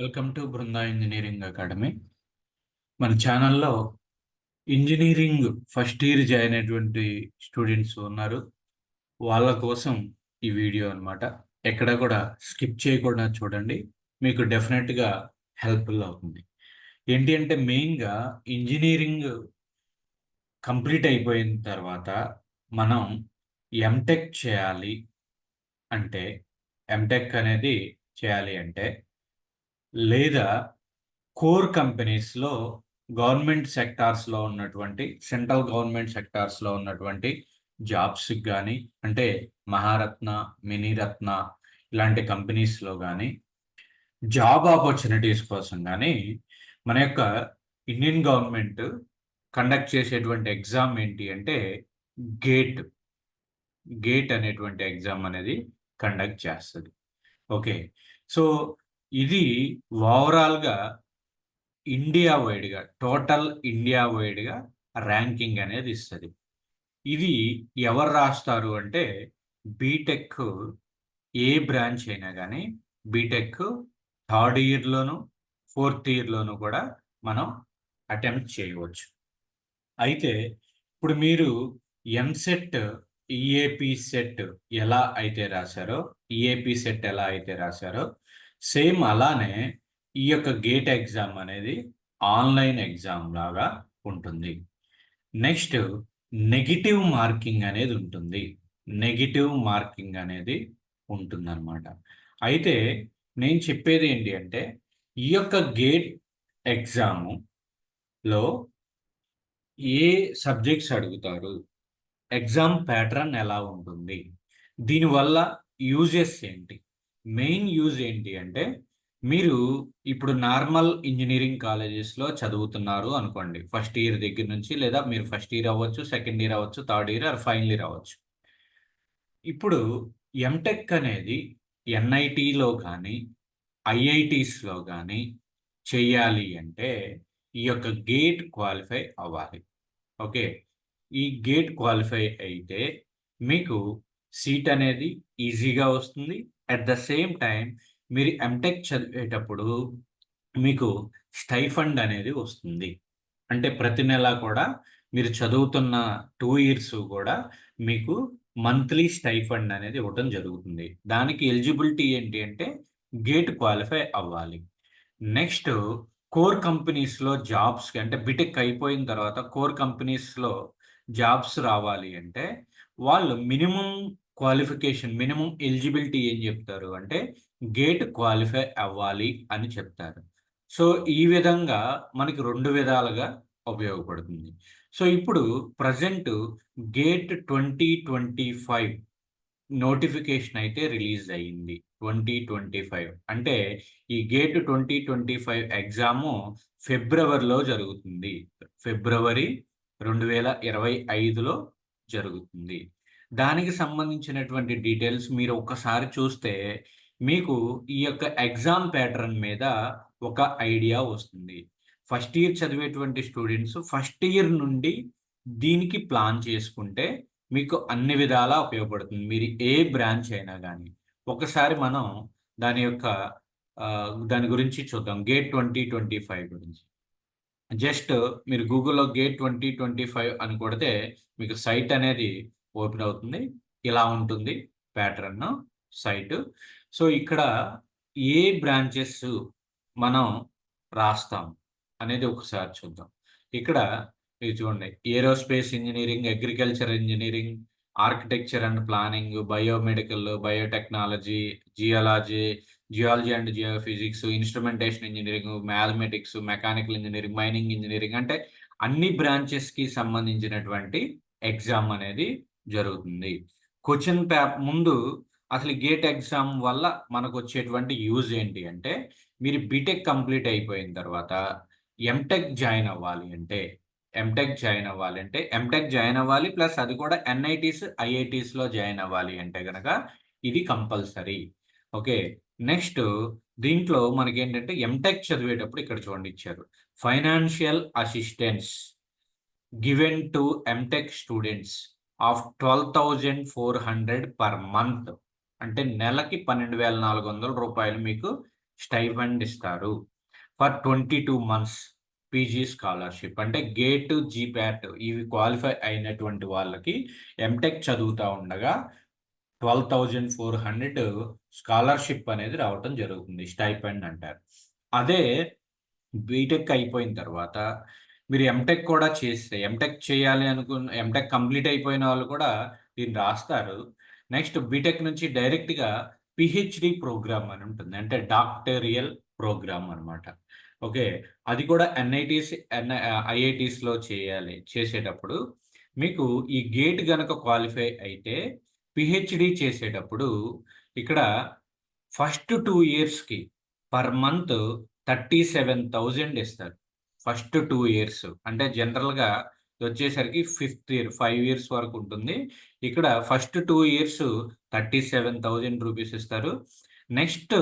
Welcome to Brinda engineering academy. మన ఛానల్లో engineering first year join అయినటువంటి స్టూడెంట్స్ ఉన్నారు. వాళ్ళ కోసం ఈ వీడియో అనమాట ఎక్కడ కూడా స్కిప్ చేయకుండా చూడండి. మీకు డెఫినెట్గా హెల్ప్ఫుల్ అవుతుంది. ఏంటి అంటే మెయిన్గా ఇంజనీరింగ్ కంప్లీట్ అయిపోయిన తర్వాత మనం ఎంటెక్ చేయాలి అంటే ఎంటెక్ అనేది చేయాలి అంటే లేదా కోర్ కంపెనీస్లో గవర్నమెంట్ సెక్టార్స్లో ఉన్నటువంటి సెంట్రల్ గవర్నమెంట్ సెక్టార్స్లో ఉన్నటువంటి జాబ్స్కి కానీ అంటే మహారత్న మినీరత్న ఇలాంటి కంపెనీస్లో కానీ జాబ్ ఆపర్చునిటీస్ కోసం కానీ మన యొక్క ఇండియన్ గవర్నమెంట్ కండక్ట్ చేసేటువంటి ఎగ్జామ్ ఏంటి అంటే గేట్ గేట్ అనేటువంటి ఎగ్జామ్ అనేది కండక్ట్ చేస్తుంది. ఓకే. సో ఇది ఓవరాల్గా ఇండియా వైడ్గా టోటల్ ఇండియా వైడ్గా ర్యాంకింగ్ అనేది ఇస్తుంది. ఇది ఎవరు రాస్తారు అంటే బీటెక్ ఏ బ్రాంచ్ అయినా కానీ బీటెక్ థర్డ్ ఇయర్లోను ఫోర్త్ ఇయర్లోను కూడా మనం అటెంప్ట్ చేయవచ్చు. అయితే ఇప్పుడు మీరు ఎంసెట్ ఈఏపి సెట్ ఎలా అయితే రాశారో ఈఏపి సెట్ ఎలా అయితే రాశారో సేమ్ అలానే ఈ యొక్క గేట్ ఎగ్జామ్ అనేది ఆన్లైన్ ఎగ్జామ్ లాగా ఉంటుంది. నెక్స్ట్ నెగిటివ్ మార్కింగ్ అనేది ఉంటుంది. నెగిటివ్ మార్కింగ్ అనేది ఉంటుందన్నమాట. అయితే నేను చెప్పేది ఏంటి అంటే ఈ యొక్క గేట్ ఎగ్జాములో ఏ సబ్జెక్ట్స్ అడుగుతారు? ఎగ్జామ్ ప్యాటర్న్ ఎలా ఉంటుంది? దీనివల్ల యూజెస్ ఏంటి? మెయిన్ యూజ్ ఏంటి అంటే మీరు ఇప్పుడు నార్మల్ ఇంజనీరింగ్ కాలేజెస్లో చదువుతున్నారు అనుకోండి. ఫస్ట్ ఇయర్ దగ్గర నుంచి లేదా మీరు ఫస్ట్ ఇయర్ అవ్వచ్చు సెకండ్ ఇయర్ అవ్వచ్చు third year or final year అవ్వచ్చు. ఇప్పుడు ఎంటెక్ అనేది ఎన్ఐటిలో కానీ ఐఐటీస్లో కానీ చేయాలి అంటే ఈ యొక్క గేట్ క్వాలిఫై అవ్వాలి. ఓకే? ఈ గేట్ క్వాలిఫై అయితే మీకు సీట్ అనేది ఈజీగా వస్తుంది అట్ ద సేమ్ టైం మీరు ఎంటెక్ చదివేటప్పుడు మీకు స్టైఫండ్ అనేది వస్తుంది. అంటే ప్రతి నెల కూడా మీరు చదువుతున్న టూ ఇయర్స్ కూడా మీకు మంత్లీ స్టైఫండ్ అనేది ఇవ్వటం జరుగుతుంది. దానికి ఎలిజిబిలిటీ ఏంటి అంటే గేట్ క్వాలిఫై అవ్వాలి. నెక్స్ట్ కోర్ కంపెనీస్లో జాబ్స్కి అంటే బిటెక్ అయిపోయిన తర్వాత కోర్ కంపెనీస్లో జాబ్స్ రావాలి అంటే వాళ్ళు మినిమం క్వాలిఫికేషన్ మినిమం ఎలిజిబిలిటీ ఏం చెప్తారు అంటే గేట్ క్వాలిఫై అవ్వాలి అని చెప్తారు. సో ఈ విధంగా మనకి రెండు విధాలుగా ఉపయోగపడుతుంది. సో ఇప్పుడు present GATE twenty twenty five notification అయితే రిలీజ్ అయ్యింది. ట్వంటీ ట్వంటీ ఫైవ్ అంటే ఈ GATE twenty twenty five exam ఫిబ్రవరిలో జరుగుతుంది. ఫిబ్రవరి రెండు వేల ఇరవై ఐదులో జరుగుతుంది. దానికి సంబంధించినటువంటి డీటెయిల్స్ మీరు ఒకసారి చూస్తే మీకు ఈ యొక్క ఎగ్జామ్ ప్యాటర్న్ మీద ఒక ఐడియా వస్తుంది. ఫస్ట్ ఇయర్ చదివేటువంటి స్టూడెంట్స్ ఫస్ట్ ఇయర్ నుండి దీనికి ప్లాన్ చేసుకుంటే మీకు అన్ని విధాలా ఉపయోగపడుతుంది. మీరు ఏ బ్రాంచ్ అయినా కానీ ఒకసారి మనం దాని యొక్క దాని గురించి చూద్దాం. గేట్ ట్వంటీ ట్వంటీ ఫైవ్ గురించి. జస్ట్ మీరు గూగుల్లో గేట్ ట్వంటీ ట్వంటీ ఫైవ్ అని కొడితే మీకు సైట్ అనేది ఓపెన్ అవుతుంది. ఇలా ఉంటుంది ప్యాటర్న్ సైట్ సో ఇక్కడ ఏ బ్రాంచెస్ మనం రాస్తాం అనేది ఒకసారి చూద్దాం. ఇక్కడ ఇది చూడండి. Aerospace engineering agriculture engineering architecture and planning biomedical biotechnology geology geology and geophysics instrumentation engineering mathematics mechanical engineering mining engineering అంటే అన్ని బ్రాంచెస్కి సంబంధించినటువంటి ఎగ్జామ్ అనేది జరుగుతుంది. క్వశ్చన్ పేపర్ ముందు అసలు గేట్ ఎగ్జామ్ వల్ల మనకు వచ్చేటువంటి యూజ్ ఏంటి అంటే మీరు బీటెక్ కంప్లీట్ అయిపోయిన తర్వాత ఎంటెక్ జాయిన్ అవ్వాలి అంటే ఎంటెక్ జాయిన్ అవ్వాలి అంటే ఎంటెక్ జాయిన్ అవ్వాలి ప్లస్ అది కూడా ఎన్ఐటీస్ ఐఐటీస్లో జాయిన్ అవ్వాలి అంటే కనుక ఇది కంపల్సరీ ఓకే నెక్స్ట్ దీంట్లో మనకి ఏంటంటే ఎంటెక్ చదివేటప్పుడు ఇక్కడ చూడండి ఇచ్చారు. Financial assistance given to MTech students of twelve thousand four hundred per month. అంటే నెలకి పన్నెండు వేల నాలుగు వందల రూపాయలు మీకు స్టైఫండ్ ఇస్తారు. For twenty two months PG scholarship. అంటే గేట్ జీప్యాట్ ఇవి క్వాలిఫై అయినటువంటి వాళ్ళకి ఎంటెక్ చదువుతూ ఉండగా twelve thousand four hundred scholarship అనేది రావటం జరుగుతుంది. స్టైపెండ్ అంటారు. అదే బీటెక్ అయిపోయిన తర్వాత మీరు ఎంటెక్ కూడా చేస్తే ఎంటెక్ చేయాలి అనుకున్న ఎంటెక్ కంప్లీట్ అయిపోయిన వాళ్ళు కూడా దీన్ని రాస్తారు. నెక్స్ట్ బీటెక్ నుంచి డైరెక్ట్గా పిహెచ్డి ప్రోగ్రామ్ అని ఉంటుంది. అంటే డాక్టరియల్ ప్రోగ్రామ్ అనమాట ఓకే? అది కూడా ఎన్ఐటీస్ ఎన్ ఐఐటీస్లో చేయాలి చేసేటప్పుడు. మీకు ఈ గేట్ గనక క్వాలిఫై అయితే పిహెచ్డి చేసేటప్పుడు ఇక్కడ ఫస్ట్ టూ ఇయర్స్కి per month thirty seven thousand ఇస్తారు. First two years. అంటే జనరల్గా వచ్చేసరికి ఫిఫ్త్ ఇయర్ ఫైవ్ ఇయర్స్ వరకు ఉంటుంది. ఇక్కడ first two years thirty seven thousand rupees ఇస్తారు. నెక్స్ట్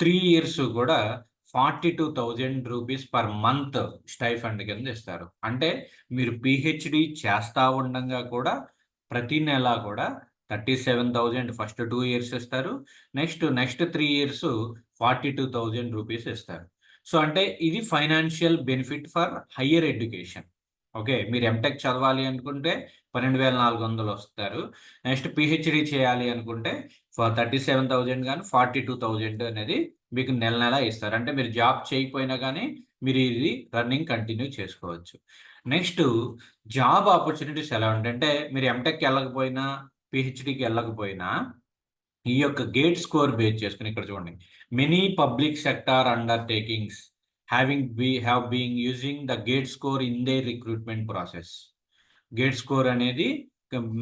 త్రీ ఇయర్స్ కూడా forty two thousand rupees per month stipend కింద ఇస్తారు. అంటే మీరు పిహెచ్డి చేస్తూ ఉండగా కూడా ప్రతి నెల కూడా thirty seven thousand first two years ఇస్తారు. Next next three years forty two thousand rupees ఇస్తారు. సో అంటే ఇది financial benefit for higher education okay మీరు ఎంటెక్ చదవాలి అనుకుంటే పన్నెండు వేల నాలుగు వందలు వస్తారు. నెక్స్ట్ పిహెచ్డి చేయాలి అనుకుంటే థర్టీ సెవెన్ థౌజండ్ కానీ ఫార్టీ టూ థౌజండ్ అనేది మీకు నెల నెల ఇస్తారు. అంటే మీరు జాబ్ చేయకపోయినా కానీ మీరు ఇది రన్నింగ్ కంటిన్యూ చేసుకోవచ్చు. నెక్స్ట్ జాబ్ ఆపర్చునిటీస్ ఎలా ఉంటాయంటే మీరు ఎంటెక్కి వెళ్ళకపోయినా పిహెచ్డికి వెళ్ళకపోయినా ఈ యొక్క గేట్ స్కోర్ బేస్ చేసుకుని ఇక్కడ చూడండి. Many public sector undertakings having be have being using the GATE score in the recruitment process GATE score అనేది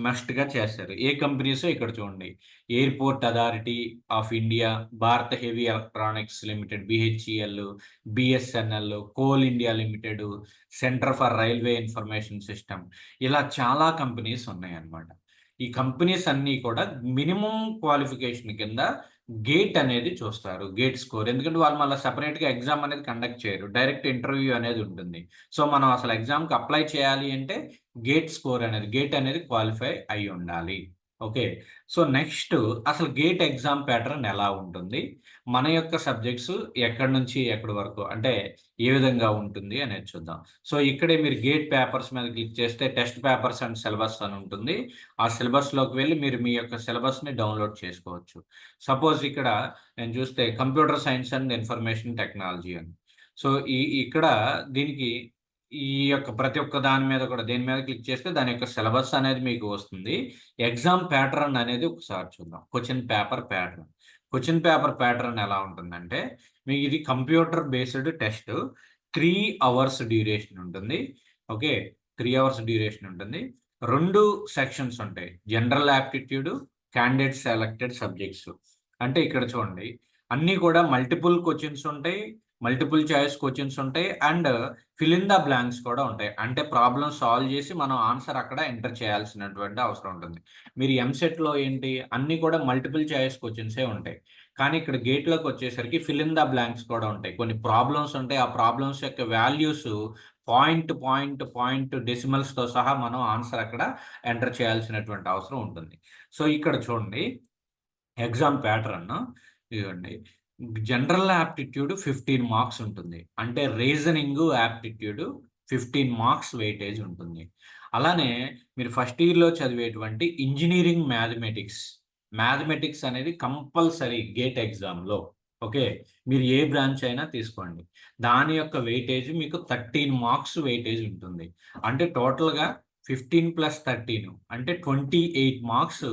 మస్ట్గా చేస్తారు. ఏ కంపెనీస్ ఇక్కడ చూడండి. Airport authority of India Bharat heavy electronics limited BHEL BSNL coal India limited centre for railway information system ఇలా చాలా companies ఉన్నాయన్నమాట. ఈ కంపెనీస్ అన్నీ కూడా మినిమం క్వాలిఫికేషన్ కింద గేట్ అనేది చూస్తారు గేట్ స్కోర్. ఎందుకంటే వాళ్ళు మళ్ళీ సపరేట్గా ఎగ్జామ్ అనేది కండక్ట్ చేయరు. డైరెక్ట్ ఇంటర్వ్యూ అనేది ఉంటుంది. సో మనం అసలు ఎగ్జామ్కి అప్లై చేయాలి అంటే గేట్ స్కోర్ అనేది గేట్ అనేది క్వాలిఫై అయి ఉండాలి ఓకే. సో నెక్స్ట్ అసలు గేట్ ఎగ్జామ్ ప్యాటర్న్ ఎలా ఉంటుంది? మన యొక్క సబ్జెక్ట్స్ ఎక్కడి నుంచి ఎక్కడి వరకు అంటే ఏ విధంగా ఉంటుంది అనేది చూద్దాం. సో ఇక్కడే మీరు గేట్ పేపర్స్ మీద క్లిక్ చేస్తే టెస్ట్ పేపర్స్ అండ్ సిలబస్ అని ఉంటుంది. ఆ సిలబస్లోకి వెళ్ళి మీరు మీ యొక్క సిలబస్ని డౌన్లోడ్ చేసుకోవచ్చు. సపోజ్ ఇక్కడ నేను చూస్తే computer science and information technology అని. సో ఈ ఇక్కడ దీనికి ఈ యొక్క ప్రతి ఒక్క దాని మీద కూడా దేని మీద క్లిక్ చేస్తే దాని యొక్క సిలబస్ అనేది మీకు వస్తుంది. ఎగ్జామ్ ప్యాటర్న్ అనేది ఒకసారి చూద్దాం. Question paper pattern. Question paper pattern ఎలా ఉంటుందంటే మీకు ఇది computer based test. Three hours duration ఉంటుంది. ఓకే? త్రీ అవర్స్ డ్యూరేషన్ ఉంటుంది. రెండు సెక్షన్స్ ఉంటాయి. General aptitude candidate selected subjects. అంటే ఇక్కడ చూడండి. అన్నీ కూడా మల్టిపుల్ క్వశ్చన్స్ ఉంటాయి. మల్టిపుల్ చాయిస్ క్వశ్చన్స్ ఉంటాయి and fill in the blanks కూడా ఉంటాయి. అంటే ప్రాబ్లమ్ సాల్వ్ చేసి మనం ఆన్సర్ అక్కడ ఎంటర్ చేయాల్సినటువంటి అవసరం ఉంటుంది. మీరు ఎంసెట్లో ఏంటి? అన్నీ కూడా మల్టిపుల్ చాయిస్ క్వశ్చన్సే ఉంటాయి. కానీ ఇక్కడ గేట్లోకి వచ్చేసరికి ఫిల్ ఇన్ ద బ్లాంక్స్ కూడా ఉంటాయి. కొన్ని ప్రాబ్లమ్స్ ఉంటాయి. ఆ ప్రాబ్లమ్స్ యొక్క వాల్యూస్ పాయింట్ పాయింట్ పాయింట్ డెసిమల్స్తో సహా మనం ఆన్సర్ అక్కడ ఎంటర్ చేయాల్సినటువంటి అవసరం ఉంటుంది. సో ఇక్కడ చూడండి. ఎగ్జామ్ ప్యాటర్న్ ఇవ్వండి జనరల్ యాప్టిట్యూడ్ ఫిఫ్టీన్ మార్క్స్ ఉంటుంది. అంటే reasoning aptitude fifteen marks weightage ఉంటుంది. అలానే మీరు ఫస్ట్ ఇయర్లో చదివేటువంటి ఇంజనీరింగ్ మ్యాథమెటిక్స్ మ్యాథమెటిక్స్ అనేది కంపల్సరీ గేట్ ఎగ్జామ్లో. ఓకే? మీరు ఏ బ్రాంచ్ అయినా తీసుకోండి. దాని యొక్క వెయిటేజ్ మీకు థర్టీన్ మార్క్స్ వెయిటేజ్ ఉంటుంది. అంటే టోటల్గా ఫిఫ్టీన్ ప్లస్ థర్టీన్ అంటే ట్వంటీ ఎయిట్ మార్క్స్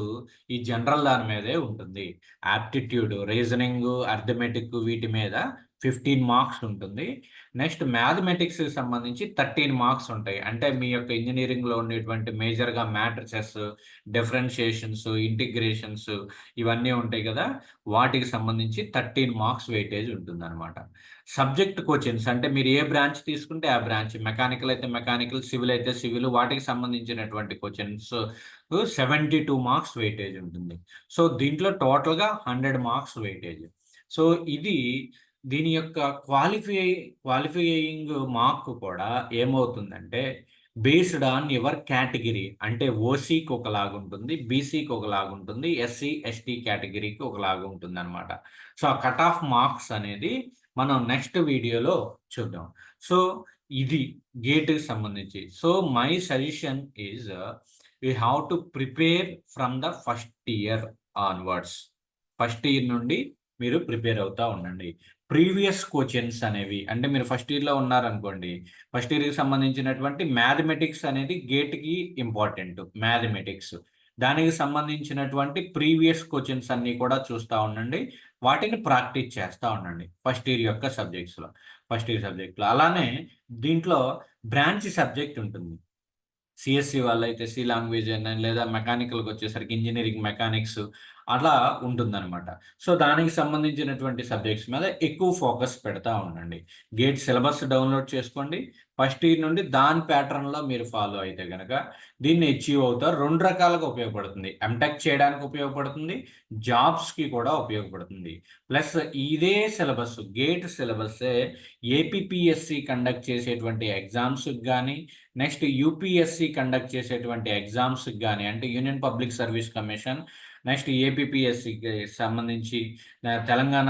ఈ జనరల్ దాని మీదే ఉంటుంది. యాప్టిట్యూడ్ రీజనింగ్ అర్థమెటిక్ వీటి మీద ఫిఫ్టీన్ మార్క్స్ ఉంటుంది. నెక్స్ట్ మ్యాథమెటిక్స్ సంబంధించి థర్టీన్ మార్క్స్ ఉంటాయి. అంటే మీ యొక్క ఇంజనీరింగ్లో ఉండేటువంటి మేజర్గా మ్యాట్రిసెస్ డిఫరెన్షియేషన్స్ ఇంటిగ్రేషన్స్ ఇవన్నీ ఉంటాయి కదా. వాటికి సంబంధించి థర్టీన్ మార్క్స్ వెయిటేజ్ ఉంటుంది అనమాట సబ్జెక్ట్ కోచింగ్స్ అంటే మీరు ఏ బ్రాంచ్ తీసుకుంటే ఆ బ్రాంచ్ మెకానికల్ అయితే మెకానికల్ సివిల్ అయితే సివిల్ వాటికి సంబంధించినటువంటి questions seventy two marks weightage ఉంటుంది. సో దీంట్లో టోటల్గా హండ్రెడ్ మార్క్స్ వెయిటేజ్ సో ఇది దీని యొక్క క్వాలిఫై క్వాలిఫైయింగ్ మార్క్ కూడా ఏమవుతుందంటే బేస్డ్ ఆన్ యువర్ కేటగిరీ అంటే ఓసీకి ఒకలాగా ఉంటుంది బీసీకి ఒకలాగా ఉంటుంది ఎస్సీ ఎస్టీ కేటగిరీకి ఒకలాగా ఉంటుంది అనమాట సో ఆ కట్ ఆఫ్ మార్క్స్ అనేది మనం నెక్స్ట్ వీడియోలో చూద్దాం. సో ఇది గేట్కి సంబంధించి. So my suggestion is you have to prepare from the first year onwards first year నుండి మీరు ప్రిపేర్ అవుతూ ఉండండి. ప్రీవియస్ క్వశ్చన్స్ అనేవి అంటే మీరు ఫస్ట్ ఇయర్లో ఉన్నారనుకోండి ఫస్ట్ ఇయర్కి సంబంధించినటువంటి మ్యాథమెటిక్స్ అనేది గేట్కి ఇంపార్టెంట్ మ్యాథమెటిక్స్. దానికి సంబంధించినటువంటి ప్రీవియస్ క్వశ్చన్స్ అన్నీ కూడా చూస్తూ ఉండండి వాటిని ప్రాక్టీస్ చేస్తూ ఉండండి ఫస్ట్ ఇయర్ యొక్క సబ్జెక్ట్స్లో ఫస్ట్ ఇయర్ సబ్జెక్ట్లో. అలానే దీంట్లో బ్రాంచ్ సబ్జెక్ట్ ఉంటుంది. సిఎస్సి వాళ్ళు అయితే సి లాంగ్వేజ్ అని లేదా మెకానికల్కి వచ్చేసరికి ఇంజనీరింగ్ మెకానిక్స్ అలా ఉంటుందన్నమాట. సో దానికి సంబంధించినటువంటి సబ్జెక్ట్స్ మీద ఎక్కువ ఫోకస్ పెడతా ఉండండి. గేట్ సిలబస్ డౌన్లోడ్ చేసుకోండి. ఫస్ట్ ఇయర్ నుండి దాని ప్యాటర్న్లో మీరు ఫాలో అయితే కనుక దీన్ని అచీవ్ అవుతారు. రెండు రకాలుగా ఉపయోగపడుతుంది. ఎంటెక్ చేయడానికి ఉపయోగపడుతుంది. జాబ్స్కి కూడా ఉపయోగపడుతుంది. ప్లస్ ఇదే సిలబస్ గేట్ సిలబస్సే ఏపీఎస్సి కండక్ట్ చేసేటువంటి ఎగ్జామ్స్కి కానీ నెక్స్ట్ యూపీఎస్సి కండక్ట్ చేసేటువంటి ఎగ్జామ్స్కి కానీ అంటే union public service commission next ఏపీపీఎస్సికి సంబంధించి తెలంగాణ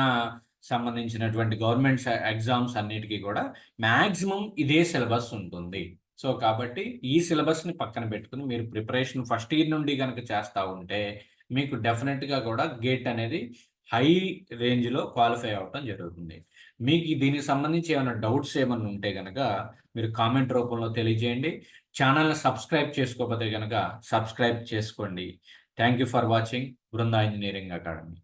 సంబంధించినటువంటి గవర్నమెంట్ ఎగ్జామ్స్ అన్నిటికీ కూడా మ్యాక్సిమం ఇదే సిలబస్ ఉంటుంది. సో కాబట్టి ఈ సిలబస్ని పక్కన పెట్టుకుని మీరు ప్రిపరేషన్ ఫస్ట్ ఇయర్ నుండి కనుక చేస్తూ ఉంటే మీకు డెఫినెట్గా కూడా గేట్ అనేది హై రేంజ్లో క్వాలిఫై అవ్వటం జరుగుతుంది. మీకు దీనికి సంబంధించి ఏమైనా డౌట్స్ ఏమైనా ఉంటే కనుక మీరు కామెంట్ రూపంలో తెలియజేయండి. ఛానల్ని సబ్స్క్రైబ్ చేసుకోకపోతే కనుక సబ్స్క్రైబ్ చేసుకోండి. Thank you for watching Brinda engineering academy